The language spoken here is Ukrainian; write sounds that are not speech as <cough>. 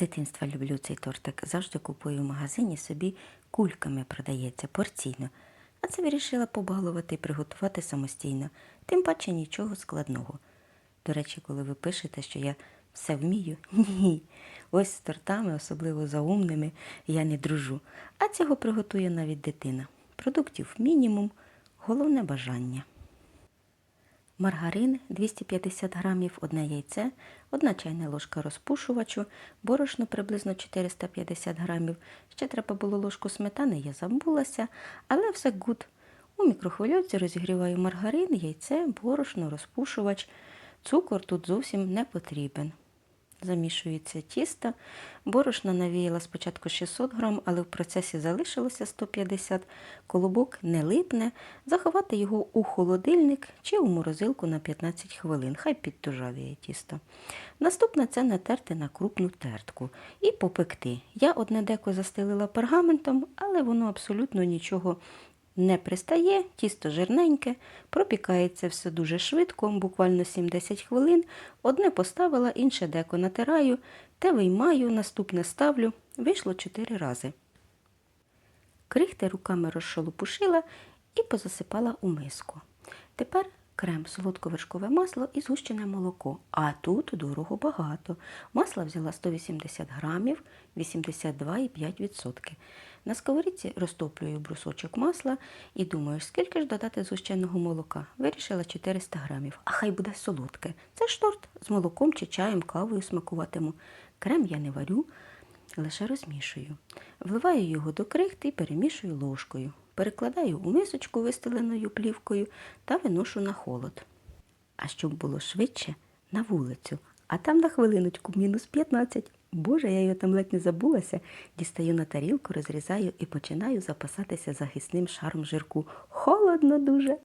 дитинства люблю цей тортик. Завжди купую в магазині собі кульками продається порційно. А це вирішила побалувати і приготувати самостійно, тим паче нічого складного. До речі, коли ви пишете, що я все вмію, <laughs> ні. Ось з тортами, особливо заумними, я не дружу. А цього приготує навіть дитина. Продуктів мінімум, головне бажання. Маргарин 250 грамів, одне яйце, одна чайна ложка розпушувачу, борошно приблизно 450 грамів. Ще треба було ложку сметани, я забулася, але все гуд. У мікрохвильовці розігріваю маргарин, яйце, борошно, розпушувач. Цукор тут зовсім не потрібен. Замішується тісто. Борошна навіяла спочатку 600 грам, але в процесі залишилося 150. Колобок не липне. Заховати його у холодильник чи у морозилку на 15 хвилин. Хай підтужавіє тісто. Наступне це натерти на крупну тертку і попекти. Я одне деко застелила пергаментом, але воно абсолютно нічого не пристає, тісто жирненьке, пропікається все дуже швидко, буквально 7-10 хвилин. Одне поставила, інше деко натираю, те виймаю, наступне ставлю. Вийшло 4 рази. Крихти руками розшолопушила і позасипала у миску. Тепер крем, солодковершкове масло і згущене молоко. А тут дорого багато. Масла взяла 180 грамів, 82,5%. На сковорідці розтоплюю брусочок масла і думаю, скільки ж додати згущеного молока. Вирішила 400 грамів, а хай буде солодке. Це ж торт з молоком чи чаєм, кавою смакуватиму. Крем я не варю, лише розмішую. Вливаю його до крихти і перемішую ложкою. Перекладаю у мисочку, вистеленою плівкою, та виношу на холод. А щоб було швидше, на вулицю. А там на хвилиночку мінус 15. Боже, я його там ледь не забулася. Дістаю на тарілку, розрізаю і починаю запасатися захисним шаром жирку. Холодно дуже.